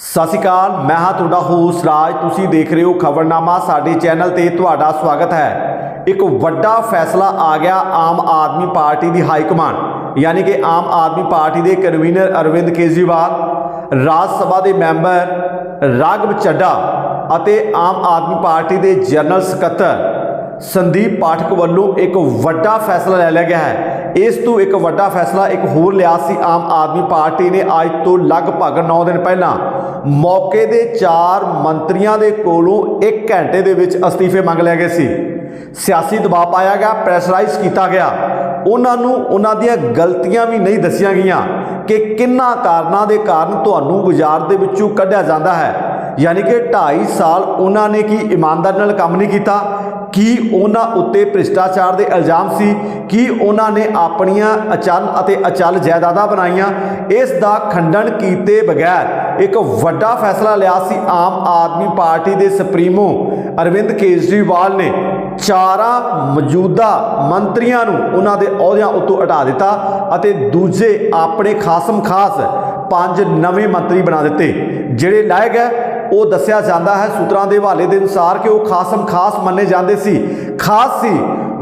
ਸਤਿ ਸ਼੍ਰੀ ਅਕਾਲ, ਮੈਂ ਹਾਂ ਤੁਹਾਡਾ ਹੋਸ ਰਾਜ। ਤੁਸੀਂ ਦੇਖ ਰਹੇ ਹੋ ਖਬਰਨਾਮਾ, ਸਾਡੇ ਚੈਨਲ ਤੇ ਤੁਹਾਡਾ ਸਵਾਗਤ ਹੈ। ਇੱਕ ਵੱਡਾ ਫੈਸਲਾ ਆ ਗਿਆ ਆਮ ਆਦਮੀ ਪਾਰਟੀ ਦੀ ਹਾਈ ਕਮਾਂਡ, ਯਾਨੀ ਕਿ ਆਮ ਆਦਮੀ ਪਾਰਟੀ ਦੇ ਕਨਵੀਨਰ ਅਰਵਿੰਦ ਕੇਜਰੀਵਾਲ, ਰਾਜ ਸਭਾ ਦੇ ਮੈਂਬਰ ਰਾਘਵ ਚੱਡਾ ਅਤੇ ਆਮ ਆਦਮੀ ਪਾਰਟੀ ਦੇ ਜਨਰਲ ਸਕੱਤਰ ਸੰਦੀਪ ਪਾਠਕ ਵੱਲੋਂ ਇੱਕ ਵੱਡਾ ਫੈਸਲਾ ਲੈ ਲਿਆ ਗਿਆ ਹੈ। ਇਸ ਤੋਂ ਇੱਕ ਵੱਡਾ ਫੈਸਲਾ ਇੱਕ ਹੋਰ ਲਿਆ ਸੀ ਆਮ ਆਦਮੀ ਪਾਰਟੀ ਨੇ ਅੱਜ ਤੋਂ ਲਗਭਗ 9 ਦਿਨ ਪਹਿਲਾਂ। ਮੌਕੇ ਦੇ ਚਾਰ ਮੰਤਰੀਆਂ ਦੇ ਕੋਲੋਂ 1 ਘੰਟੇ ਦੇ ਵਿੱਚ ਅਸਤੀਫੇ ਮੰਗ ਲਏ ਗਏ ਸੀ। ਸਿਆਸੀ ਦਬਾਅ ਪਾਇਆ ਗਿਆ ਪ੍ਰੈਸ਼ਰਾਈਜ਼ ਕੀਤਾ ਗਿਆ। ਉਹਨਾਂ ਨੂੰ ਉਹਨਾਂ ਦੀਆਂ ਗਲਤੀਆਂ ਵੀ ਨਹੀਂ ਦੱਸੀਆਂ ਗਈਆਂ ਕਿ ਕਿੰਨਾ ਕਾਰਨਾਂ ਦੇ ਕਾਰਨ ਤੁਹਾਨੂੰ ਬਾਜ਼ਾਰ ਦੇ ਵਿੱਚੋਂ ਕੱਢਿਆ ਜਾਂਦਾ ਹੈ। ਯਾਨੀ ਕਿ 2.5 ਸਾਲ ਉਹਨਾਂ ਨੇ ਕੀ ਇਮਾਨਦਾਰੀ ਨਾਲ ਕੰਮ ਨਹੀਂ ਕੀਤਾ? ਕੀ ਉਹਨਾਂ ਉੱਤੇ ਭ੍ਰਿਸ਼ਟਾਚਾਰ ਦੇ ਇਲਜ਼ਾਮ ਸੀ? ਕੀ ਉਹਨਾਂ ਨੇ ਆਪਣੀਆਂ ਅਚਲ ਅਤੇ ਅਚਲ ਜਾਇਦਾਦਾਂ ਬਣਾਈਆਂ? ਇਸ ਦਾ ਖੰਡਨ ਕੀਤੇ ਬਗੈਰ ਇੱਕ ਵੱਡਾ ਫੈਸਲਾ ਲਿਆ ਸੀ ਆਮ ਆਦਮੀ ਪਾਰਟੀ ਦੇ ਸੁਪਰੀਮੋ ਅਰਵਿੰਦ ਕੇਜਰੀਵਾਲ ਨੇ। ਚਾਰਾਂ ਮੌਜੂਦਾ ਮੰਤਰੀਆਂ ਨੂੰ ਉਹਨਾਂ ਦੇ ਅਹੁਦਿਆਂ ਉੱਤੋਂ ਹਟਾ ਦਿੱਤਾ ਅਤੇ ਦੂਜੇ ਆਪਣੇ ਖਾਸਮ ਖਾਸ ਪੰਜ ਨਵੇਂ ਮੰਤਰੀ ਬਣਾ ਦਿੱਤੇ। ਜਿਹੜੇ ਲਾਏ ਗਏ ਉਹ ਦੱਸਿਆ ਜਾਂਦਾ ਹੈ ਸੂਤਰਾਂ ਦੇ ਹਵਾਲੇ ਦੇ ਅਨੁਸਾਰ ਕਿ ਉਹ ਖਾਸਮ ਖਾਸ ਮੰਨੇ ਜਾਂਦੇ ਸੀ। ਖਾਸ ਸੀ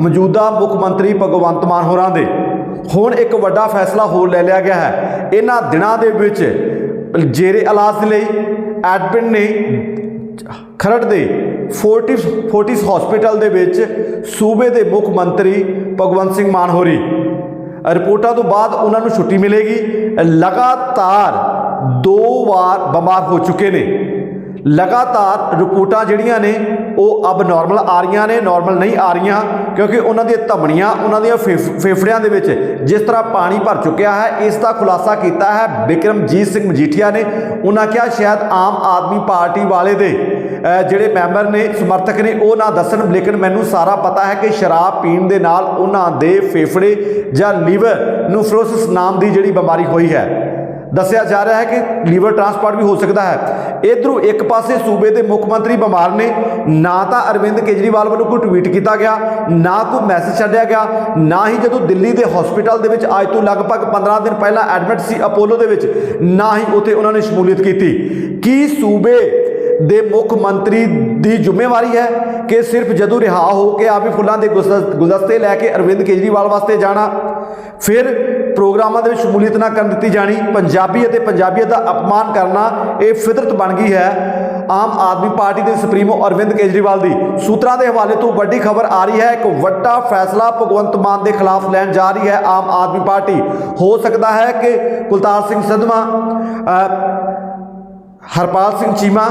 ਮੌਜੂਦਾ ਮੁੱਖ ਮੰਤਰੀ ਭਗਵੰਤ ਮਾਨ ਹੋਰਾਂ ਦੇ। ਹੁਣ ਇੱਕ ਵੱਡਾ ਫੈਸਲਾ ਹੋਰ ਲੈ ਲਿਆ ਗਿਆ ਹੈ। ਇਹਨਾਂ ਦਿਨਾਂ ਦੇ ਵਿੱਚ ਜੇਰੇ ਇਲਾਜ ਦੇ ਲਈ ਐਡਮਿਟ ਨੇ ਖਰੜ ਦੇ ਫੋਰਟਿਸ ਫੋਰਟਿਸ ਹਸਪੀਟਲ ਦੇ ਵਿੱਚ ਸੂਬੇ ਦੇ ਮੁੱਖ ਮੰਤਰੀ ਭਗਵੰਤ ਸਿੰਘ ਮਾਨ ਹੋਰੀ। ਰਿਪੋਰਟਾਂ ਤੋਂ ਬਾਅਦ ਉਹਨਾਂ ਨੂੰ ਛੁੱਟੀ ਮਿਲੇਗੀ। ਲਗਾਤਾਰ ਦੋ ਵਾਰ ਬਿਮਾਰ ਹੋ ਚੁੱਕੇ ਨੇ। ਲਗਾਤਾਰ ਰਿਪੋਰਟਾਂ ਜਿਹੜੀਆਂ ਨੇ ਉਹ ਅਬ ਨਾਰਮਲ ਆ ਰਹੀਆਂ ਨੇ ਨਾਰਮਲ ਨਹੀਂ ਆ ਰਹੀਆਂ, ਕਿਉਂਕਿ ਉਹਨਾਂ ਦੀਆਂ ਧਮਣੀਆਂ, ਉਹਨਾਂ ਦੀਆਂ ਫੇਫ- ਫੇਫੜਿਆਂ ਦੇ ਵਿੱਚ ਜਿਸ ਤਰ੍ਹਾਂ ਪਾਣੀ ਭਰ ਚੁੱਕਿਆ ਹੈ, ਇਸ ਦਾ ਖੁਲਾਸਾ ਕੀਤਾ ਹੈ ਬਿਕਰਮਜੀਤ ਸਿੰਘ ਮਜੀਠੀਆ ਨੇ। ਉਹਨਾਂ ਕਿਹਾ ਸ਼ਾਇਦ ਆਮ ਆਦਮੀ ਪਾਰਟੀ ਵਾਲੇ ਦੇ ਜਿਹੜੇ ਮੈਂਬਰ ਨੇ, ਸਮਰਥਕ ਨੇ, ਉਹ ਨਾ ਦੱਸਣ, ਲੇਕਿਨ ਮੈਨੂੰ ਸਾਰਾ ਪਤਾ ਹੈ ਕਿ ਸ਼ਰਾਬ ਪੀਣ ਦੇ ਨਾਲ ਉਹਨਾਂ ਦੇ ਫੇਫੜੇ ਜਾਂ ਲੀਵਰ ਨੂੰ ਫਲੋਸਿਸ ਨਾਮ ਦੀ ਜਿਹੜੀ ਬਿਮਾਰੀ ਹੋਈ ਹੈ। ਦੱਸਿਆ ਜਾ ਰਿਹਾ ਹੈ ਕਿ ਲੀਵਰ ਟ੍ਰਾਂਸਪਲਾਂਟ ਵੀ ਹੋ ਸਕਦਾ ਹੈ। ਇਧਰੋਂ ਇੱਕ ਪਾਸੇ ਸੂਬੇ ਦੇ ਮੁੱਖ ਮੰਤਰੀ ਬਿਮਾਰ ਨੇ। ਨਾ ਤਾਂ ਅਰਵਿੰਦ ਕੇਜਰੀਵਾਲ ਵੱਲੋਂ ਕੋਈ ਟਵੀਟ ਕੀਤਾ ਗਿਆ, ਨਾ ਕੋਈ ਮੈਸੇਜ ਛੱਡਿਆ ਗਿਆ, ਨਾ ਹੀ ਜਦੋਂ ਦਿੱਲੀ ਦੇ ਹਸਪੀਟਲ ਦੇ ਵਿੱਚ ਅੱਜ ਤੋਂ ਲਗਭਗ 15 ਦਿਨ ਪਹਿਲਾਂ ਐਡਮਿਟ ਸੀ ਅਪੋਲੋ ਦੇ ਵਿੱਚ, ਨਾ ਹੀ ਉੱਥੇ ਉਹਨਾਂ ਨੇ ਸ਼ਮੂਲੀਅਤ ਕੀਤੀ। ਕੀ ਸੂਬੇ ਦੇ ਮੁੱਖ ਮੰਤਰੀ ਦੀ ਜ਼ਿੰਮੇਵਾਰੀ ਹੈ ਕਿ ਸਿਰਫ ਜਦੋਂ ਰਿਹਾ ਹੋ ਕੇ ਆਪ ਹੀ ਫੁੱਲਾਂ ਦੇ ਗੁਲਦਸ- ਗੁਲਦਸਤੇ ਲੈ ਕੇ ਅਰਵਿੰਦ ਕੇਜਰੀਵਾਲ ਵਾਸਤੇ ਜਾਣਾ, ਫਿਰ ਪ੍ਰੋਗਰਾਮਾਂ ਦੇ ਵਿੱਚ ਸ਼ਮੂਲੀਅਤ ਨਾ ਕਰਨ ਦਿੱਤੀ ਜਾਣੀ, ਪੰਜਾਬੀ ਅਤੇ ਪੰਜਾਬੀਅਤ ਦਾ ਅਪਮਾਨ ਕਰਨਾ ਇਹ ਫਿਤਰਤ ਬਣ ਗਈ ਹੈ ਆਮ ਆਦਮੀ ਪਾਰਟੀ ਦੇ ਸੁਪਰੀਮੋ ਅਰਵਿੰਦ ਕੇਜਰੀਵਾਲ ਦੀ। ਸੂਤਰਾਂ ਦੇ ਹਵਾਲੇ ਤੋਂ ਵੱਡੀ ਖਬਰ ਆ ਰਹੀ ਹੈ, ਇੱਕ ਵੱਡਾ ਫੈਸਲਾ ਭਗਵੰਤ ਮਾਨ ਦੇ ਖਿਲਾਫ ਲੈਣ ਜਾ ਰਹੀ ਹੈ ਆਮ ਆਦਮੀ ਪਾਰਟੀ। ਹੋ ਸਕਦਾ ਹੈ ਕਿ ਕੁਲਤਾਰ ਸਿੰਘ ਸੰਧਵਾ ਹਰਪਾਲ ਸਿੰਘ ਚੀਮਾ,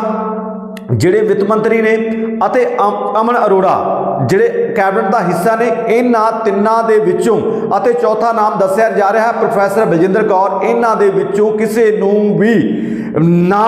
ਜਿਹੜੇ ਵਿੱਤ ਮੰਤਰੀ ਨੇ ਅਤੇ ਅਮ- ਅਮਨ ਅਰੋੜਾ, ਜਿਹੜੇ ਕੈਬਨਿਟ ਦਾ ਹਿੱਸਾ ਨੇ, ਇਹਨਾਂ ਤਿੰਨਾਂ ਦੇ ਵਿੱਚੋਂ ਅਤੇ ਚੌਥਾ ਨਾਮ ਦੱਸਿਆ ਜਾ ਰਿਹਾ ਹੈ ਪ੍ਰੋਫੈਸਰ ਬਲਜਿੰਦਰ ਕੌਰ, ਇਹਨਾਂ ਦੇ ਵਿੱਚੋਂ ਕਿਸੇ ਨੂੰ ਵੀ ਨਾ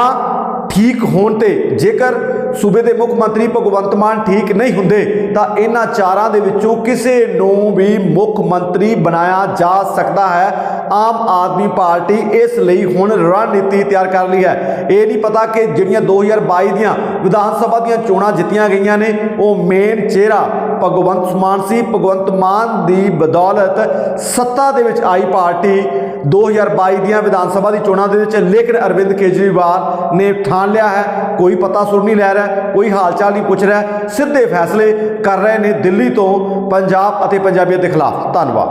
ਠੀਕ ਹੋਣ ਤੇ ਜੇਕਰ ਸੂਬੇ ਦੇ ਮੁੱਖ ਮੰਤਰੀ ਭਗਵੰਤ ਮਾਨ ਠੀਕ ਨਹੀਂ ਹੁੰਦੇ, ਤਾਂ ਇਹਨਾਂ ਚਾਰਾਂ ਦੇ ਵਿੱਚੋਂ ਕਿਸੇ ਨੂੰ ਵੀ ਮੁੱਖ ਮੰਤਰੀ ਬਣਾਇਆ ਜਾ ਸਕਦਾ ਹੈ। ਆਮ ਆਦਮੀ ਪਾਰਟੀ ਇਸ ਲਈ ਹੁਣ ਰਣਨੀਤੀ ਤਿਆਰ ਕਰ ਲਈ ਹੈ। ਇਹ ਨਹੀਂ ਪਤਾ ਕਿ ਜਿਹੜੀਆਂ 2022 ਦੀਆਂ ਵਿਧਾਨ ਸਭਾ ਦੀਆਂ ਚੋਣਾਂ ਜਿੱਤੀਆਂ ਗਈਆਂ ਨੇ, ਉਹ ਮੇਨ ਚਿਹਰਾ ਭਗਵੰਤ ਮਾਨ ਸੀ। ਭਗਵੰਤ ਮਾਨ ਦੀ ਬਦੌਲਤ ਸੱਤਾ ਦੇ ਵਿੱਚ ਆਈ ਪਾਰਟੀ 2022 ਦੀਆਂ ਵਿਧਾਨ ਸਭਾ ਦੀ ਚੋਣਾਂ ਦੇ ਵਿੱਚ ਲੇਕਿਨ ਅਰਵਿੰਦ ਕੇਜਰੀਵਾਲ ਨੇ ਠਾਣ ਲਿਆ ਹੈ। ਕੋਈ ਪਤਾ ਸੁਰ ਨਹੀਂ ਲੈ ਰਿਹਾ, ਕੋਈ ਹਾਲ ਚਾਲ ਨਹੀਂ ਪੁੱਛ ਰਿਹਾ। ਸਿੱਧੇ ਫੈਸਲੇ ਕਰ ਰਹੇ ਨੇ ਦਿੱਲੀ ਤੋਂ ਪੰਜਾਬ ਅਤੇ ਪੰਜਾਬੀਅਤ ਦੇ ਖਿਲਾਫ। ਧੰਨਵਾਦ।